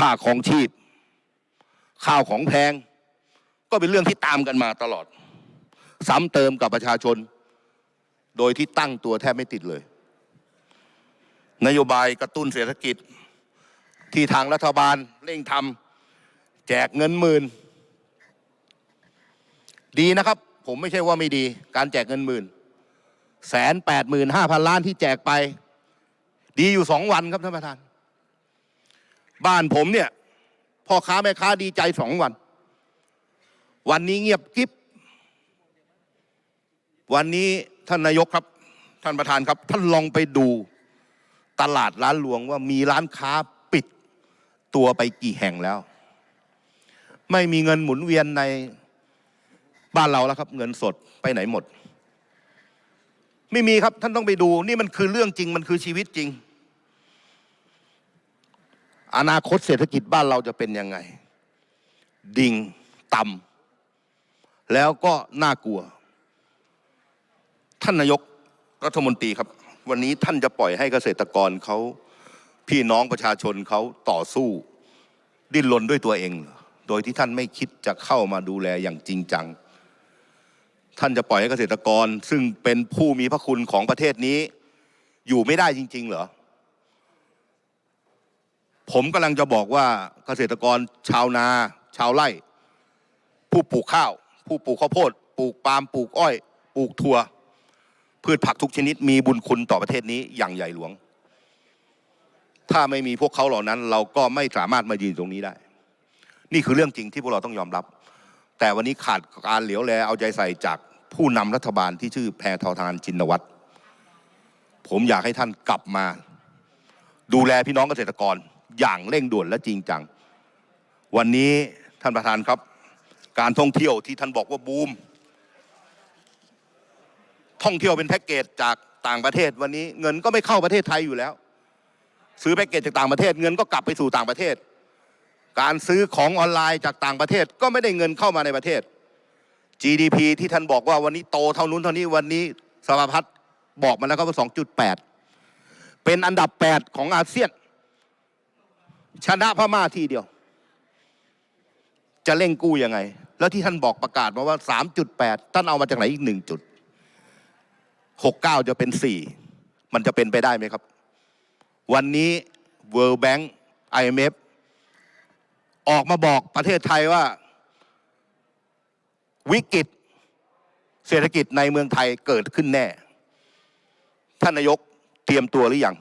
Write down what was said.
ค่าของชีพ ข้าวของแพง ก็เป็นเรื่องที่ตามกันมาตลอด ซ้ำเติมกับประชาชน โดยที่ตั้งตัวแทบไม่ติดเลย นโยบายกระตุ้นเศรษฐกิจที่ทางรัฐบาลเร่งทำแจกเงินหมื่น ดีนะครับ ผมไม่ใช่ว่าไม่ดี การแจกเงินหมื่นแสนแปดหมื่นห้าพันล้านที่แจกไป ดีอยู่สองวันครับท่านประธาน บ้านผมเนี่ยพ่อค้าแม่ค้าดีใจสองวัน วันนี้เงียบกิ๊บวันนี้ท่านนายกครับ ท่านประธานครับ ท่านลองไปดูตลาดร้านหลวงว่ามีร้านค้าปิดตัวไปกี่แห่งแล้ว ไม่มีเงินหมุนเวียนในบ้านเราแล้วครับ เงินสดไปไหนหมด ไม่มีครับท่านต้องไปดู นี่มันคือเรื่องจริงมันคือชีวิตจริง อนาคตเศรษฐกิจบ้านเราจะเป็นยังไง ดิ่งต่ำแล้วก็น่ากลัว ท่านนายกรัฐมนตรีครับ วันนี้ท่านจะปล่อยให้เกษตรกรเขาพี่น้องประชาชนเขาต่อสู้ ดิ้นรนด้วยตัวเองโดยที่ท่านไม่คิดจะเข้ามาดูแลอย่างจริงจัง ท่านจะปล่อยให้เกษตรกรซึ่งเป็นผู้มีพระคุณของประเทศนี้ อยู่ไม่ได้จริง ๆ เหรอ ผมกำลังจะบอกว่าเกษตรกรชาวนา ชาวไร่ ผู้ปลูกข้าว ผู้ปลูกข้าวโพดปลูกปาล์มปลูกอ้อย ปลูกถั่ว พืชผักทุกชนิดมีบุญคุณต่อประเทศนี้อย่างใหญ่หลวง ถ้าไม่มีพวกเขาเหล่านั้น เราก็ไม่สามารถมายืนตรงนี้ได้ นี่คือเรื่องจริงที่พวกเราต้องยอมรับ แต่วันนี้ขาดการเหลียวแลเอาใจใส่จากผู้นำรัฐบาลที่ชื่อแพทองทานชินวัตรผมอยากให้ท่านกลับมา ดูแลพี่น้องเกษตรกร อย่างเร่งด่วนและจริงจัง วันนี้ท่านประธานครับ การท่องเที่ยวที่ท่านบอกว่าบูม ท่องเที่ยวเป็นแพ็กเกจจากต่างประเทศวันนี้เงินก็ไม่เข้าประเทศไทยอยู่แล้ว ซื้อแพ็กเกจจากต่างประเทศ เงินก็กลับไปสู่ต่างประเทศ การซื้อของออนไลน์จากต่างประเทศก็ไม่ได้เงินเข้ามาในประเทศ GDP ที่ท่านบอกว่าวันนี้โตเท่านู้นเท่านี้วันนี้สภาพัฒน์บอกมาแล้วครับว่า2.8 เป็นอันดับ 8 ของอาเซียน ชนะพม่าทีเดียว จะเร่งกู้ยังไง แล้วที่ท่านบอกประกาศมาว่า 3.8 ท่านเอามาจากไหนอีก1จุด69 จะเป็น4มันจะเป็นไปได้ไหมครับ วันนี้ World Bank IMF ออกมาบอกประเทศไทยว่า วิกฤตเศรษฐกิจในเมืองไทยเกิดขึ้นแน่ ท่านนายกเตรียมตัวหรือยัง